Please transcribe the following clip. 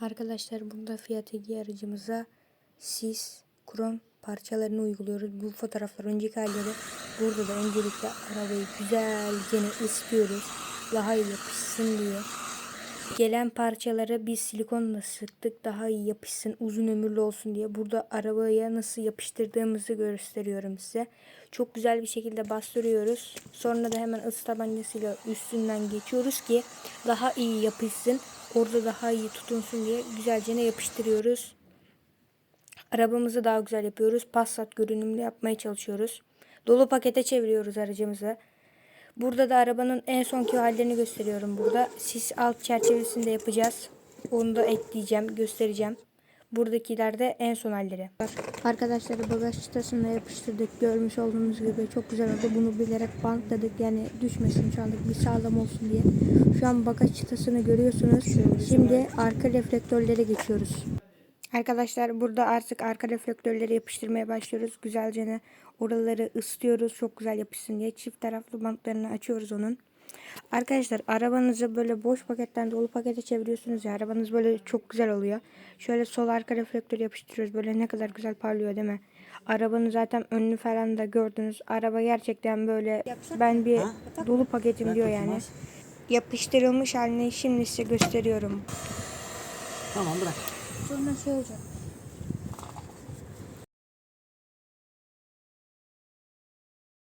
Arkadaşlar bunda Fiat Egea aracımıza sis, krom parçalarını uyguluyoruz. Bu fotoğraflar önceki halleri. Burada da öncelikle arabayı güzelce ısıtıyoruz. Daha iyi yapışsın diye. Gelen parçaları biz silikonla sıktık. Daha iyi yapışsın, uzun ömürlü olsun diye. Burada arabaya nasıl yapıştırdığımızı gösteriyorum size. Çok güzel bir şekilde bastırıyoruz. Sonra da hemen ısı tabancasıyla üstünden geçiyoruz ki daha iyi yapışsın. Orada daha iyi tutunsun diye güzelce ne yapıştırıyoruz. Arabamızı daha güzel yapıyoruz. Passat görünümlü yapmaya çalışıyoruz. Dolu pakete çeviriyoruz aracımızı. Burada da arabanın en sonki hallerini gösteriyorum burada. Sis alt çerçevesinde yapacağız. Onu da ekleyeceğim, göstereceğim. Buradakiler de en son halleri. Arkadaşlar bagaj çıtasına yapıştırdık. Görmüş olduğunuz gibi çok güzel oldu. Bunu bilerek bantladık. Yani düşmesin şu anlık bir sağlam olsun diye. Şu an bagaj çıtasını görüyorsunuz. Şimdi arka reflektörlere geçiyoruz. Arkadaşlar burada artık arka reflektörleri yapıştırmaya başlıyoruz. Güzelce oraları ısıtıyoruz çok güzel yapışsın diye. Çift taraflı bantlarını açıyoruz onun. Arkadaşlar arabanızı böyle boş paketten dolu pakete çeviriyorsunuz ya arabanız böyle çok güzel oluyor. Şöyle sol arka reflektör yapıştırıyoruz. Böyle ne kadar güzel parlıyor değil mi? Arabanın zaten önünü falan da gördünüz. Araba gerçekten böyle ben bir dolu paketim diyor yani. Yapıştırılmış halini şimdi size gösteriyorum. Tamam bırak. Sonra şey olacak.